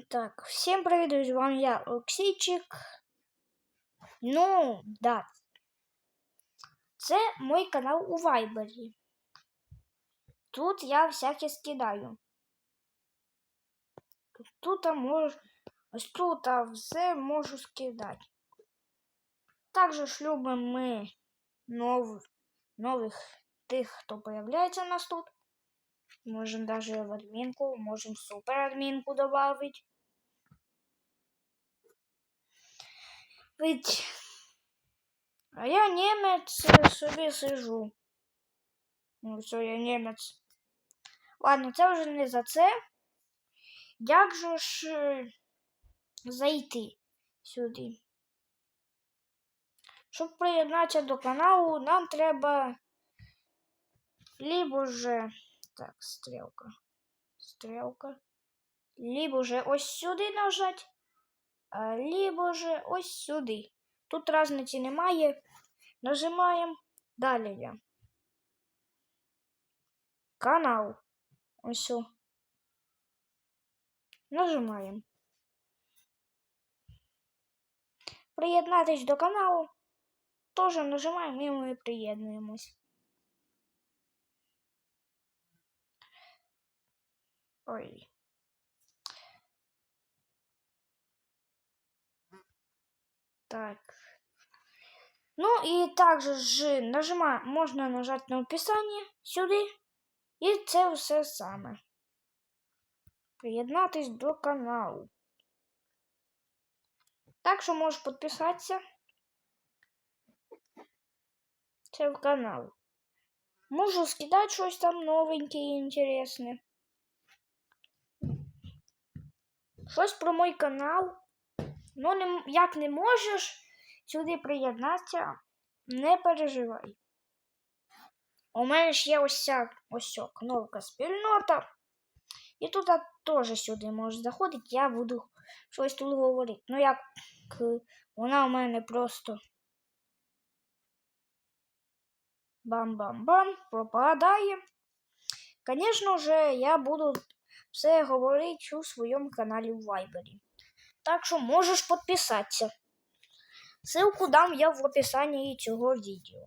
Так, всім привіт, друзі, вам я Олексійчик. Ну, да. Це мій канал у Вайбері. Тут я всяке скидаю. Тут можу, ось тут все можу скидати. Також любимо ми нов, нових тих, хто появляється у нас тут. Можем даже в админку, можем супер админку добавить. Ведь а я немець е, собі сижу. Ну, все, я немець. Ладно, це вже не за це. Як же ж е, зайти сюди? Щоб приєднатися до каналу, нам треба либо же так, стрелка. Стрелка. Либо же ось сюди нажать, либо же ось сюди. Тут різниці немає. Нажимаємо далі. Канал. Ось. Нажимаємо. Приєднатись до каналу. Теж нажимаємо і ми приєднуємось. Ой. Так. Ну и также ж нажима, можна нажати на описання сюди. І це все саме. Приєднатись до каналу. Так що можеш підписатися. Це в канал. Можу скидати щось там новеньке і інтересне. Щось про мій канал. Ну, не, як не можеш сюди приєднатися, не переживай. У мене ж є ось ця ось кнопка спільнота. І тут теж сюди можеш заходити, я буду щось тут говорити. Ну, як вона у мене просто бам-бам-бам пропадає. Звісно ж, я буду все говорить у своєму каналі в Вайбері. Так що можеш підписатися. Ссылку дам я в описанні цього відео.